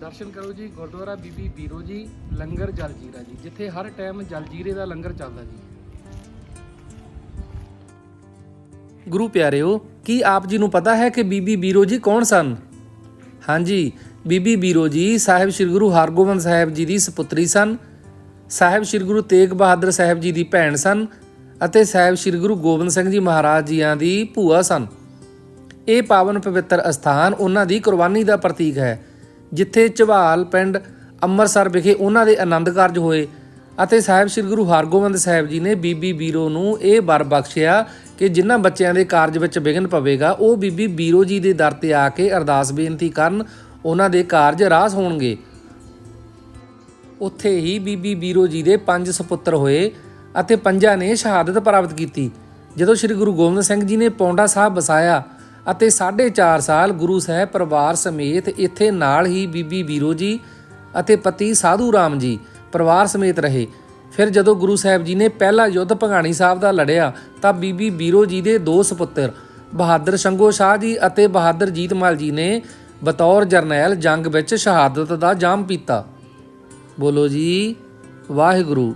ਦਰਸ਼ਨ ਕਰੋ ਜੀ, ਗੁਰਦੁਆਰਾ ਬੀਬੀ ਬੀਰੋ ਜੀ, ਲੰਗਰ ਜਲਜੀਰਾ ਜੀ, ਜਿੱਥੇ ਹਰ ਟਾਈਮ ਜਲਜੀਰੇ ਦਾ ਲੰਗਰ ਚੱਲਦਾ ਜੀ। ਗੁਰੂ ਪਿਆਰਿਓ, ਕੀ ਆਪ ਜੀ ਨੂੰ ਪਤਾ ਹੈ ਕਿ ਬੀਬੀ ਬੀਰੋ ਜੀ ਕੌਣ ਸਨ? ਹਾਂਜੀ, ਬੀਬੀ ਬੀਰੋ ਜੀ ਸਾਹਿਬ ਸ੍ਰੀ ਗੁਰੂ ਹਰਗੋਬਿੰਦ ਸਾਹਿਬ ਜੀ ਦੀ ਸੁਪੁੱਤਰੀ ਸਨ, ਸਾਹਿਬ ਸ੍ਰੀ ਗੁਰੂ ਤੇਗ ਬਹਾਦਰ ਸਾਹਿਬ ਜੀ ਦੀ ਭੈਣ ਸਨ, ਅਤੇ ਸਾਹਿਬ ਸ੍ਰੀ ਗੁਰੂ ਗੋਬਿੰਦ ਸਿੰਘ ਜੀ ਮਹਾਰਾਜ ਜੀਆਂ ਦੀ ਭੂਆ ਸਨ। ਇਹ ਪਾਵਨ ਪਵਿੱਤਰ ਅਸਥਾਨ ਉਹਨਾਂ ਦੀ ਕੁਰਬਾਨੀ ਦਾ ਪ੍ਰਤੀਕ ਹੈ। ਜਿੱਥੇ ਝਵਾਲ ਪਿੰਡ ਅੰਮ੍ਰਿਤਸਰ ਵਿਖੇ ਉਹਨਾਂ ਦੇ ਆਨੰਦ ਕਾਰਜ ਹੋਏ ਅਤੇ ਸਾਹਿਬ ਸ੍ਰੀ ਗੁਰੂ ਹਰਗੋਬਿੰਦ ਸਾਹਿਬ ਜੀ ਨੇ ਬੀਬੀ ਬੀਰੋ ਨੂੰ ਇਹ ਵਰ ਬਖਸ਼ਿਆ ਕਿ ਜਿਨ੍ਹਾਂ ਬੱਚਿਆਂ ਦੇ ਕਾਰਜ ਵਿੱਚ ਵਿਘਨ ਪਵੇਗਾ, ਉਹ ਬੀਬੀ ਬੀਰੋ ਜੀ ਦੇ ਦਰ ਤੇ ਆ ਕੇ ਅਰਦਾਸ ਬੇਨਤੀ ਕਰਨ, ਉਹਨਾਂ ਦੇ ਕਾਰਜ ਰਾਸ ਹੋਣਗੇ। ਉੱਥੇ ਹੀ ਬੀਬੀ ਬੀਰੋ ਜੀ ਦੇ ਪੰਜ ਸੁਪੁੱਤਰ ਹੋਏ ਅਤੇ ਪੰਜਾਂ ਨੇ ਸ਼ਹਾਦਤ ਪ੍ਰਾਪਤ ਕੀਤੀ। ਜਦੋਂ ਸ੍ਰੀ ਗੁਰੂ ਗੋਬਿੰਦ ਸਿੰਘ ਜੀ ਨੇ ਪੌਂਡਾ ਸਾਹਿਬ ਵਸਾਇਆ ਅਤੇ 4.5 ਸਾਲ ਗੁਰੂ ਸਾਹਿਬ ਪਰਿਵਾਰ ਸਮੇਤ ਇੱਥੇ ਨਾਲ ਹੀ ਬੀਬੀ ਬੀਰੋ ਜੀ ਅਤੇ ਪਤੀ ਸਾਧੂ ਰਾਮ ਜੀ ਪਰਿਵਾਰ ਸਮੇਤ ਰਹੇ। ਫਿਰ ਜਦੋਂ ਗੁਰੂ ਸਾਹਿਬ ਜੀ ਨੇ ਪਹਿਲਾ ਯੁੱਧ ਭਗਾਣੀ ਸਾਹਿਬ ਦਾ ਲੜਿਆ, ਤਾਂ ਬੀਬੀ ਬੀਰੋ ਜੀ ਦੇ ਦੋ ਸੁਪੁੱਤਰ, ਬਹਾਦਰ ਸ਼ੰਗੋ ਸ਼ਾਹ ਜੀ ਅਤੇ ਬਹਾਦਰ ਜੀਤਮਾਲ ਜੀ ਨੇ ਬਤੌਰ ਜਰਨੈਲ ਜੰਗ ਵਿੱਚ ਸ਼ਹਾਦਤ ਦਾ ਜਾਮ ਪੀਤਾ। ਬੋਲੋ ਜੀ, ਵਾਹਿਗੁਰੂ।